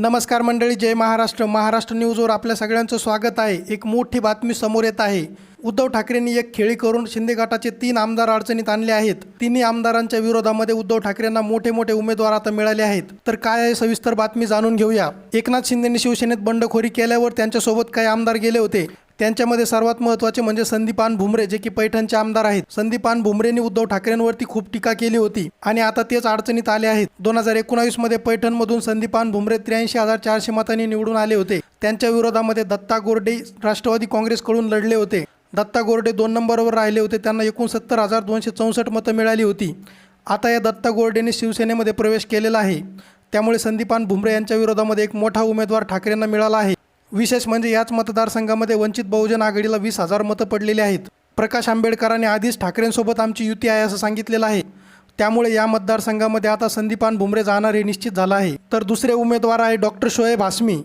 नमस्कार मंडळी जय महाराष्ट्र. महाराष्ट्र न्यूजवर आपल्या सगळ्यांचं स्वागत आहे. एक मोठी बातमी समोर येत आहे. उद्धव ठाकरेंनी एक खेळी करून शिंदे गटाचे तीन आमदार अडचणीत आणले आहेत. तिन्ही आमदारांच्या विरोधामध्ये उद्धव ठाकरेंना मोठे मोठे उमेदवार आता मिळाले आहेत. तर काय आहे सविस्तर बातमी जाणून घेऊया. एकनाथ शिंदेने शिवसेनेत बंडखोरी केल्यावर त्यांच्यासोबत काही आमदार गेले होते. त्यांच्यामध्ये सर्वात महत्त्वाचे म्हणजे संदीपान भुमरे जे की पैठणचे आमदार आहेत. संदीपान भुमरेंनी उद्धव ठाकरेंवरती खूप टीका केली होती आणि आता तेच अडचणीत आले आहेत. दोन हजार एकोणावीसमध्ये पैठणमधून संदीपान भुमरे त्र्याऐंशी हजार चारशे मतांनी निवडून आले होते. त्यांच्या विरोधामध्ये दत्ता गोरडे राष्ट्रवादी काँग्रेसकडून लढले होते. दत्ता गोरडे दोन नंबरवर राहिले होते. त्यांना एकोणसत्तर हजार दोनशे चौसष्ट मतं मिळाली होती. आता या दत्ता गोरडेने शिवसेनेमध्ये प्रवेश केलेला आहे. त्यामुळे संदीपान भुमरे यांच्या विरोधामध्ये एक मोठा उमेदवार ठाकरेंना मिळाला आहे. विशेष म्हणजे याच मतदारसंघामध्ये वंचित बहुजन आघाडीला वीस हजार मतं पडलेली आहेत. प्रकाश आंबेडकरांनी आधीच ठाकरेंसोबत आमची युती आहे असं सांगितलेलं आहे. त्यामुळे या मतदारसंघामध्ये आता संदीपान भुमरे जाणार हे निश्चित झालं आहे. तर दुसरे उमेदवार आहे डॉक्टर शोएब हासमी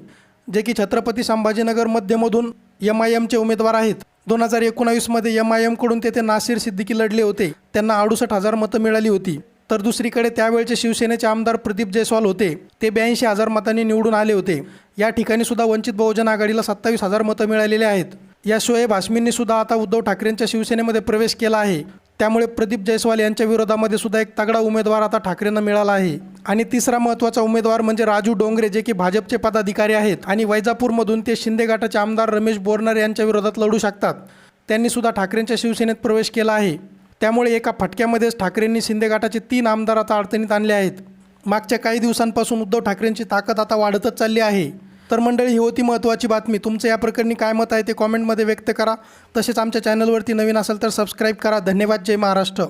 जे की छत्रपती संभाजीनगर मध्यमधून एम आय एमचे उमेदवार आहेत. दोन हजार एकोणावीसमध्ये एम आय एमकडून तेथे नासिर सिद्दीकी लढले होते. त्यांना अडुसष्ट हजार मतं मिळाली होती. तर दुसरीकडे त्यावेळचे शिवसेनेचे आमदार प्रदीप जयस्वाल होते. ते ब्याऐंशी हजार मतांनी निवडून आले होते. या ठिकाणी सुद्धा वंचित बहुजन आघाडीला सत्तावीस हजार मतं मिळालेली आहेत. या शोएब हासमींनी सुद्धा आता उद्धव ठाकरेंच्या शिवसेनेमध्ये प्रवेश केला आहे. त्यामुळे प्रदीप जयस्वाल यांच्या विरोधामध्ये सुद्धा एक तगडा उमेदवार आता ठाकरेंना मिळाला आहे. आणि तिसरा महत्त्वाचा उमेदवार म्हणजे राजू डोंगरे जे की भाजपचे पदाधिकारी आहेत. आणि वैजापूरमधून ते शिंदे गटाचे आमदार रमेश बोरनर यांच्या विरोधात लढू शकतात. त्यांनी सुद्धा ठाकरेंच्या शिवसेनेत प्रवेश केला आहे. त्यामुळे एका फटक्यामध्येच ठाकरेंनी शिंदे गटाचे तीन आमदार आता अडचणीत आणले आहेत. मागच्या काही दिवसांपासून उद्धव ठाकरेंची ताकद आता वाढतच चालली आहे. तर मंडळी ही होती महत्त्वाची बातमी. तुमचं या प्रकरणी काय मत आहे ते कॉमेंटमध्ये व्यक्त करा. तसेच आमच्या चॅनलवरती नवीन असेल तर सबस्क्राईब करा. धन्यवाद. जय महाराष्ट्र.